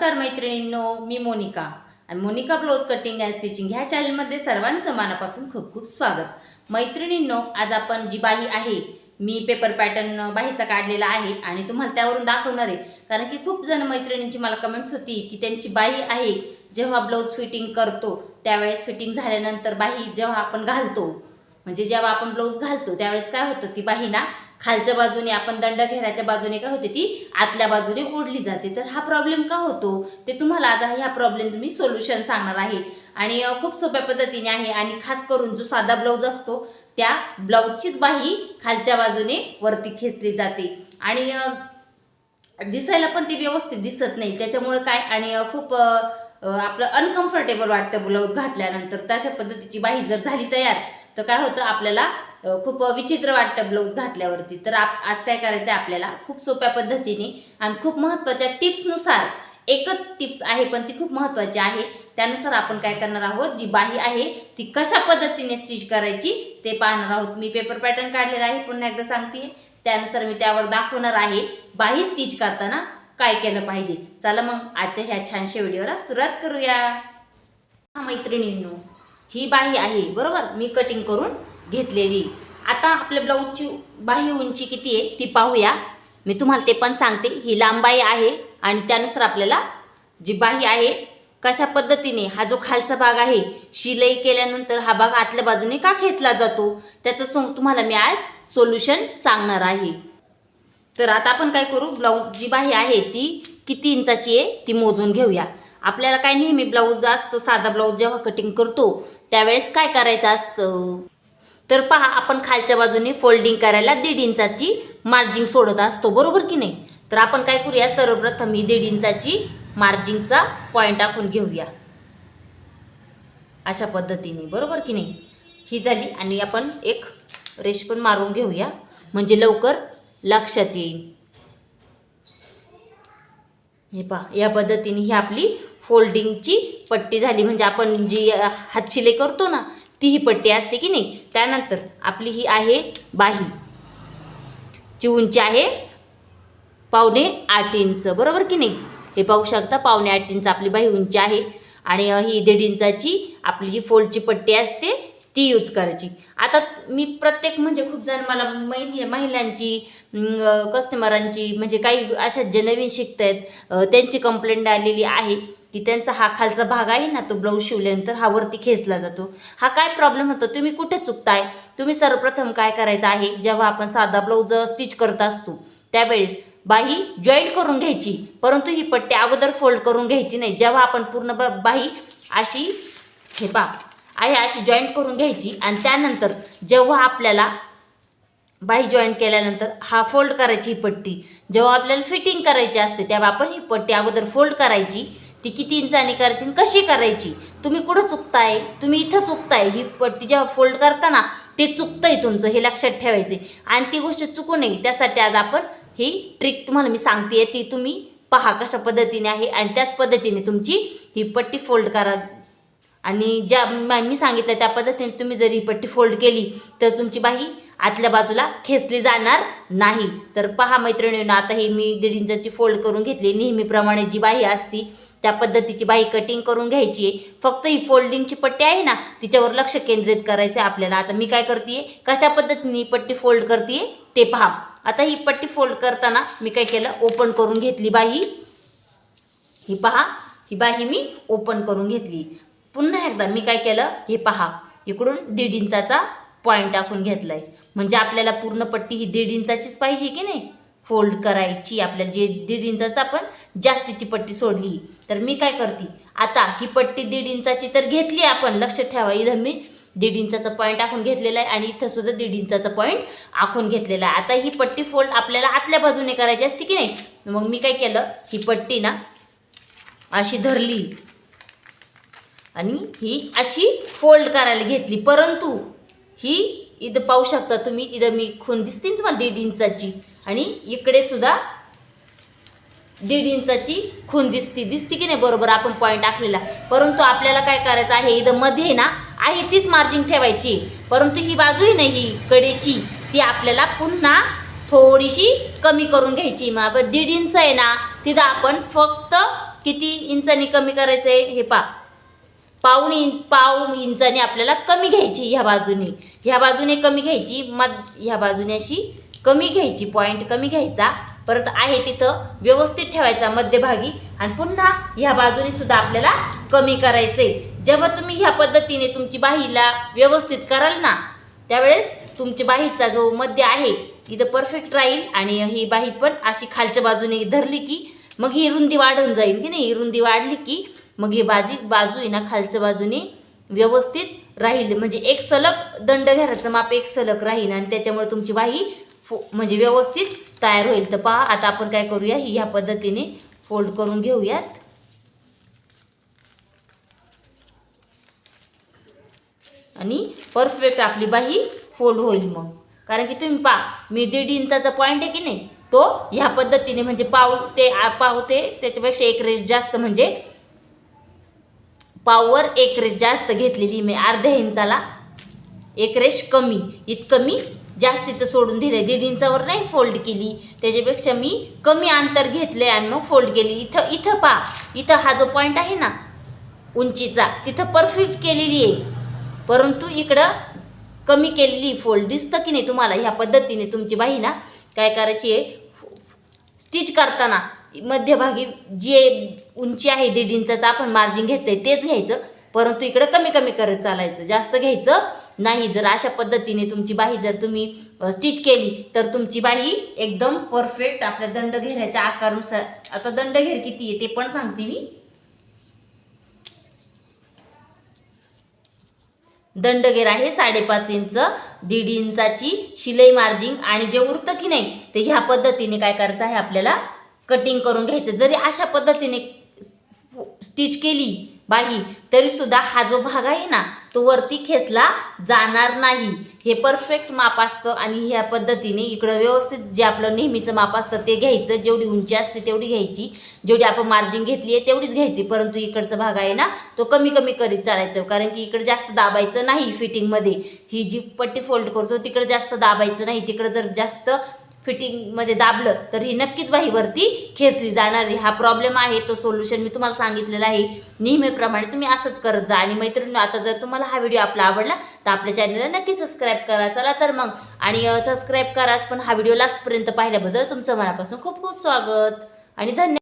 नमस्कार मैत्रिणींनो मी मोनिका. आणि Monika blouse cutting and stitching ह्या चॅनलमध्ये सर्वांचं मनापासून खूप खूप स्वागत. मैत्रिणींनो आज आपण जी बाही आहे मी पेपर पॅटर्न बाहीचा काढलेला आहे आणि तुम्हाला त्यावरून दाखवणार आहे. कारण की खूप जण मैत्रिणींची मला कमेंट्स होती की त्यांची बाही आहे जेव्हा ब्लाऊज फिटिंग करतो त्यावेळेस फिटिंग झाल्यानंतर बाही जेव्हा आपण घालतो म्हणजे जेव्हा आपण ब्लाऊज घालतो त्यावेळेस काय होतं ती बाही ना खालच्या बाजूने आपण दंड घेराच्या बाजूने काय होते ती? आतल्या बाजूने ओढली जाते. तर हा प्रॉब्लेम का होतो? ते तुम्हाला आज ह्या प्रॉब्लेम तुम्ही सोल्युशन सांगणार आहे. आणि खूप सोप्या पद्धतीने आहे. आणि खास करून जो साधा ब्लाऊज असतो त्या ब्लाऊजचीच बाही खालच्या बाजूने वरती खेचली जाते. आणि दिसायला पण ती व्यवस्थित दिसत नाही. त्याच्यामुळे काय? आणि खूप आपलं अनकम्फर्टेबल वाटतं ब्लाऊज घातल्यानंतर. तशा पद्धतीची बाही जर झाली तयार तर काय होतं? आपल्याला खूप विचित्र वाटतं ब्लाऊज घातल्यावरती. तर आप आज काय करायचं आहे आपल्याला? खूप सोप्या पद्धतीने आणि खूप महत्त्वाच्या टिप्सनुसार एकच टिप्स आहे पण ती खूप महत्त्वाची आहे. त्यानुसार आपण काय करणार आहोत? जी बाही आहे ती कशा पद्धतीने स्टिच करायची ते पाहणार आहोत. मी पेपर पॅटर्न काढलेला आहे पुन्हा एकदा सांगते. त्यानुसार मी त्यावर दाखवणार आहे बाही स्टिच करताना काय केलं पाहिजे. चला मग आजच्या ह्या छानशा व्हिडिओला सुरुवात करूया. हा मैत्रिणींनो ही बाही आहे बरोबर? मी कटिंग करून घेतलेली. आता आपल्या ब्लाऊजची बाही उंची किती आहे ती पाहूया. मी तुम्हाला ते पण सांगते. ही लांबाई आहे आणि त्यानुसार आपल्याला जी बाही आहे कशा पद्धतीने हा जो खालचा भाग आहे शिलाई केल्यानंतर हा भाग आतल्या बाजूने का खेचला जातो? त्याचं सो तुम्हाला मी आज सोल्युशन सांगणार आहे. तर आता आपण काय करू? ब्लाऊज जी बाही आहे ती किती इंचाची आहे ती मोजून घेऊया. आपल्याला काय नेहमी ब्लाऊज असतो साधा ब्लाऊज जेव्हा कटिंग करतो त्यावेळेस काय करायचं असतं? तर पहा आपण खालच्या बाजूने फोल्डिंग करायला दीड इंचाची मार्जिंग सोडत असतो बरोबर की नाही? तर आपण काय करूया? सर्वप्रथम ही दीड इंचाची मार्जिंगचा पॉईंट आखून घेऊया. अशा पद्धतीने बरोबर की नाही? ही झाली आणि आपण एक रेश पण मारून घेऊया. म्हणजे लवकर लक्षात येईल. हे पहा या पद्धतीने ही आपली फोल्डिंगची पट्टी झाली. म्हणजे आपण जी हातशिले करतो ना ती ही पट्टी असते की नाही? त्यानंतर आपली ही आहे बाही. ची उंची आहे पावणे आठ इंच. बरोबर की नाही? हे पाहू शकता पावणे आठ इंच आपली बाही उंची आहे. आणि ही दीड इंचाची आपली जी फोल्डची पट्टी असते ती यूज करायची. आता मी प्रत्येक म्हणजे खूप जण मला महिला महिलांची कस्टमरांची म्हणजे काही अशा जे नवीन शिकत आहेत त्यांची कंप्लेंट आलेली आहे की त्यांचा हा खालचा भाग आहे ना तो ब्लाऊज शिवल्यानंतर हा वरती खेचला जातो. हा काय प्रॉब्लेम होतो? तुम्ही कुठे चुकताय? तुम्ही सर्वप्रथम काय करायचं आहे? जेव्हा आपण साधा ब्लाऊज स्टिच करत असतो त्यावेळेस बाही जॉईंट करून घ्यायची परंतु ही पट्टी अगोदर फोल्ड करून घ्यायची नाही. जेव्हा आपण पूर्ण बाही अशी हे पा आहे अशी जॉईन करून घ्यायची. आणि त्यानंतर जेव्हा आपल्याला बाही जॉईन केल्यानंतर हा फोल्ड करायची ही पट्टी जेव्हा आपल्याला फिटिंग करायची असते तेव्हा आपण ही पट्टी अगोदर फोल्ड करायची. ती किती इंचानी करायची आणि कशी करायची? तुम्ही कुठं चुकताय? तुम्ही इथं चुकताय. ही पट्टी जेव्हा फोल्ड करताना ते चुकतंय तुमचं हे लक्षात ठेवायचे. आणि ती गोष्ट चुकू नये. त्यासाठी आज आपण ही ट्रिक तुम्हाला मी सांगते ती तुम्ही पहा कशा पद्धतीने आहे. आणि त्याच पद्धतीने तुमची ही पट्टी फोल्ड करा. आणि ज्या मी सांगितलं त्या पद्धतीने तुम्ही जर ही पट्टी फोल्ड केली तर तुमची बाही आतल्या बाजूला खेचली जाणार नाही. तर पहा मैत्रिणींना आता ही मी दीड इंचाची फोल्ड करून घेतली. नेहमीप्रमाणे जी बाही असती त्या पद्धतीची बाही कटिंग करून घ्यायची आहे. फक्त ही फोल्डिंगची पट्टी आहे ना तिच्यावर लक्ष केंद्रित करायचं आहे आपल्याला. आता मी काय करते कशा पद्धतीने ही पट्टी फोल्ड करते ते पहा. आता ही पट्टी फोल्ड करताना मी काय केलं? ओपन करून घेतली बाही ही पहा. ही बाही मी ओपन करून घेतली. पुन्हा एकदा मी काय केलं? हे पहा. इकडून दीड इंचाचा पॉईंट टाकून घेतलाय. म्हणजे आपल्याला पूर्ण पट्टी ही दीड इंचाचीच पाहिजे की नाही? फोल्ड करायची. आपल्याला जे दीड इंचाचा आपण जास्तीची पट्टी सोडली. तर मी काय करते? आता ही पट्टी दीड इंचाची तर घेतली आपण. लक्ष ठेवा. इथं मी दीड इंचाचा पॉईंट आखून घेतलेला आहे आणि इथं सुद्धा दीड इंचाचा पॉईंट आखून घेतलेला आहे. आता ही पट्टी फोल्ड आपल्याला आतल्या बाजूने करायची असते की नाही? मग मी काय केलं? ही पट्टी ना अशी धरली. आणि ही अशी फोल्ड करायला घेतली. परंतु ही इथं पाहू शकता तुम्ही इथं मी खून दिसते ना तुम्हाला दीड इंचाची. आणि इकडे सुद्धा दीड इंचाची खून दिसती दिसती की नाही बरोबर आपण पॉईंट टाकलेला. परंतु आपल्याला काय करायचं आहे इथं मध्ये ना आहे तीच मार्जिन ठेवायची. परंतु ही बाजू आहे ना ही कडेची. ती आपल्याला पुन्हा थोडीशी कमी करून घ्यायची. मग दीड इंच आहे ना तिथं आपण फक्त किती इंचानी कमी करायचं आहे हे पा पाऊण इंच पाऊण इंचाने आपल्याला कमी घ्यायची ह्या बाजूने. ह्या बाजूने कमी घ्यायची मध ह्या बाजूने अशी कमी घ्यायची पॉईंट कमी घ्यायचा. परत आहे तिथं व्यवस्थित ठेवायचा मध्यभागी आणि पुन्हा ह्या बाजूने सुद्धा आपल्याला कमी करायचे जेव्हा तुम्ही ह्या पद्धतीने तुमची बाहीला व्यवस्थित कराल ना त्यावेळेस तुमच्या बाहीचा जो मध्य आहे इथं परफेक्ट राहील आणि ही बाही पण अशी खालच्या बाजूने धरली की मग ही रुंदी वाढून जाईल की नाही? ही रुंदी वाढली की मग ही बाजी बाजू आहे ना खालच्या बाजूने व्यवस्थित राहील. म्हणजे एक सलग दंड घराचं माप एक सलग राहील आणि त्याच्यामुळे तुमची वाही फो म्हणजे व्यवस्थित तयार होईल. तर पहा आता आपण काय करूया? ही ह्या पद्धतीने फोल्ड करून घेऊयात. आणि परफेक्ट आपली बाही फोल्ड होईल मग. कारण की तुम्ही पा मी दीड इंचाचा पॉईंट आहे की नाही? तो ह्या पद्धतीने म्हणजे पाव ते पाव ते त्याच्यापेक्षा एक रेस जास्त म्हणजे पावर एक रेश जास्त घेतलेली मी अर्ध्या इंचाला. एक रेश कमी इतकं मी जास्तीचं सोडून दिलं दीड इंचावर नाही फोल्ड केली. त्याच्यापेक्षा मी कमी अंतर घेतले आणि मग फोल्ड केली. इथं इथं पा इथं हा जो पॉईंट आहे ना उंचीचा तिथं परफेक्ट केलेली आहे. परंतु इकडं कमी केलेली फोल्ड दिसतं की नाही तुम्हाला? ह्या पद्धतीने तुमची बाही ना काय करायची आहे? स्टिच करताना मध्यभागी जे उंची आहे दीड इंचाचं आपण मार्जिन घेतलंय तेच घ्यायचं. परंतु इकडं कमी कमी करत चालायचं. जास्त घ्यायचं नाही. जर अशा पद्धतीने तुमची बाही जर तुम्ही स्टिच केली तर तुमची बाही एकदम परफेक्ट आपल्या दंड घेऱ्याच्या आकारानुसार. आता दंड घेर किती आहे ते पण सांगते मी. दंडगेर आहे साडेपाच इंच. दीड इंचाची शिलाई मार्जिंग आणि जे उरतं की नाही ते ह्या पद्धतीने काय करायचं आहे आपल्याला कटिंग करून घ्यायचं. जरी अशा पद्धतीने स्टिच केली बाही तरी सुद्धा हा जो भाग आहे ना तो वरती खेचला जाणार नाही. हे परफेक्ट माप असतं आणि ह्या पद्धतीने इकडं व्यवस्थित जे आपलं नेहमीचं माप असतं ते घ्यायचं. जेवढी उंची असते तेवढी घ्यायची. जेवढी आपण मार्जिन घेतली आहे तेवढीच घ्यायची. परंतु इकडचा भाग आहे ना तो कमी कमी करीत चालायचं. कारण की इकडे जास्त दाबायचं नाही फिटिंगमध्ये ही जी पट्टी फोल्ड करतो तिकडे जास्त दाबायचं नाही. तिकडे जर जास्त फिटिंगमध्ये दाबलं तर ही नक्कीच वाहीवरती खेचली जाणारी हा प्रॉब्लेम आहे तो सोल्युशन मी तुम्हाला सांगितलेला आहे. नेहमीप्रमाणे तुम्ही असंच करत जा. आणि मैत्रिणी आता जर तुम्हाला हा व्हिडिओ आपला आवडला तर आपल्या चॅनलला नक्की सबस्क्राईब करा. चला तर मग. आणि सबस्क्राईब कराच पण हा व्हिडिओ लास्टपर्यंत पाहिल्याबद्दल तुमचं मनापासून खूप खूप स्वागत. आणि धन्यवाद